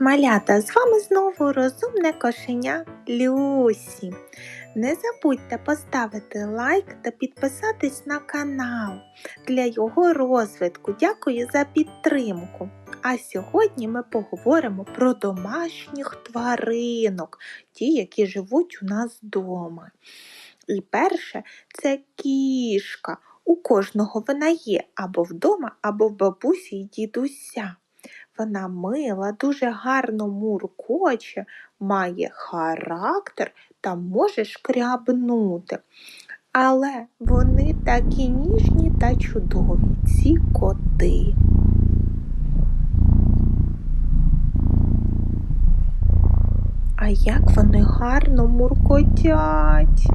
Малята, з вами знову розумне кошеня Люсі. Не забудьте поставити лайк та підписатись на канал для його розвитку. Дякую за підтримку. А сьогодні ми поговоримо про домашніх тваринок, ті, які живуть у нас вдома. І перше це кішка. У кожного вона є або вдома, або в бабусі й дідуся. Вона мила, дуже гарно муркоче, має характер та може шкрябнути. Але вони такі ніжні та чудові, ці коти. А як вони гарно муркотять.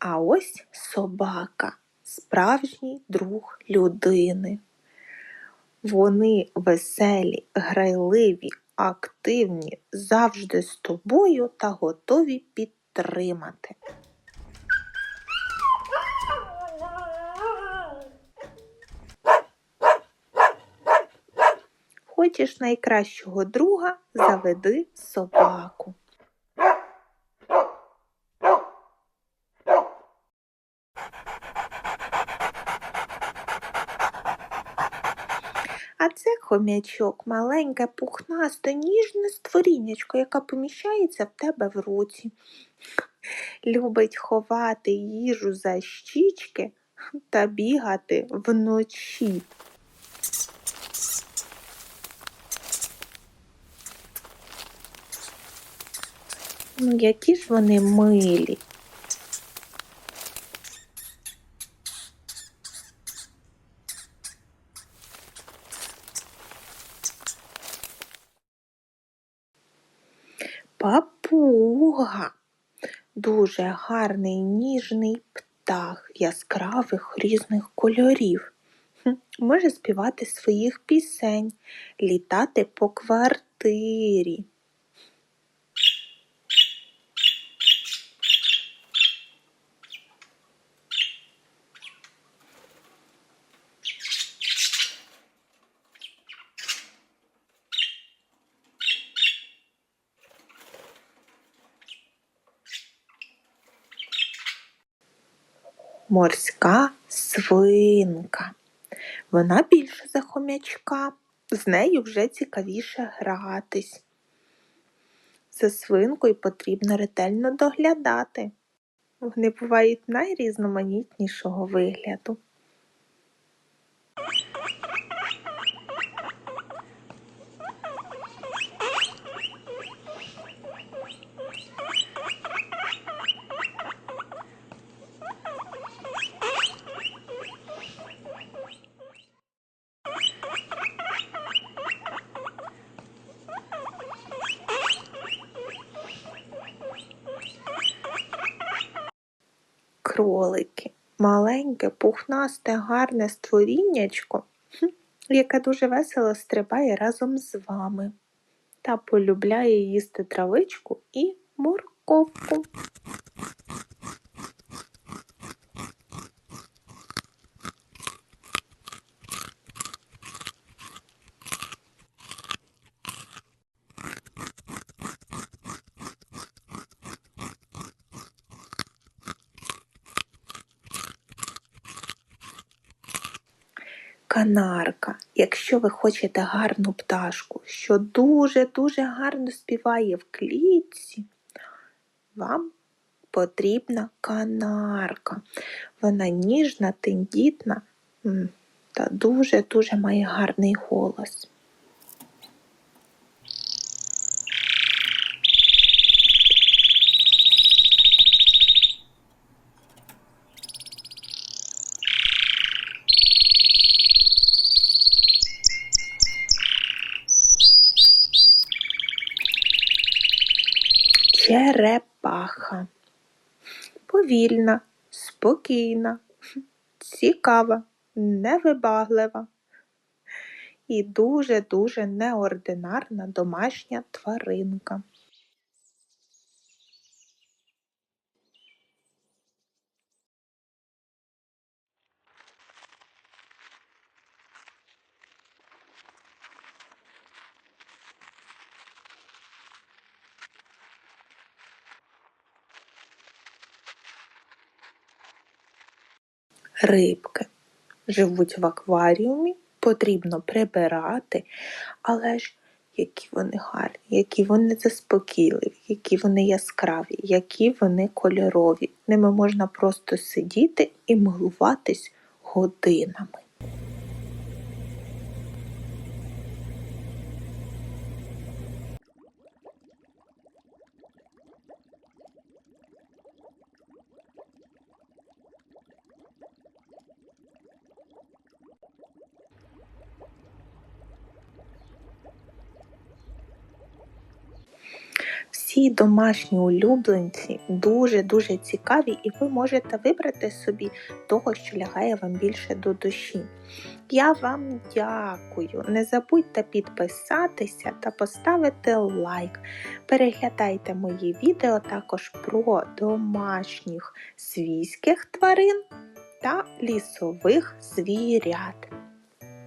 А ось собака, справжній друг людини. Вони веселі, грайливі, активні, завжди з тобою та готові підтримати. Хочеш найкращого друга, заведи собаку. А це хомячок, маленьке, пухнасте, ніжне створіннячко, яке поміщається в тебе в руці. Любить ховати їжу за щічки та бігати вночі. Ну, які ж вони милі. Папуга. Дуже гарний ніжний птах яскравих різних кольорів. Може співати своїх пісень, літати по квартирі. Морська свинка. Вона більше за хомячка, з нею вже цікавіше гратись. За свинкою потрібно ретельно доглядати. Вони бувають найрізноманітнішого вигляду. Кролики. Маленьке, пухнасте, гарне створіннячко, яке дуже весело стрибає разом з вами та полюбляє їсти травичку і морковку. Канарка, якщо ви хочете гарну пташку, що дуже-дуже гарно співає в клітці, вам потрібна канарка. Вона ніжна, тендітна та дуже-дуже має гарний голос. Черепаха. Повільна, спокійна, цікава, невибаглива і дуже-дуже неординарна домашня тваринка. Рибки. Живуть в акваріумі, потрібно прибирати, але ж які вони гарні, які вони заспокійливі, які вони яскраві, які вони кольорові. Ними можна просто сидіти і милуватись годинами. Всі домашні улюбленці дуже-дуже цікаві, і ви можете вибрати собі того, що лягає вам більше до душі. Я вам дякую. Не забудьте підписатися та поставити лайк. Переглядайте мої відео також про домашніх свійських тварин та лісових звірят.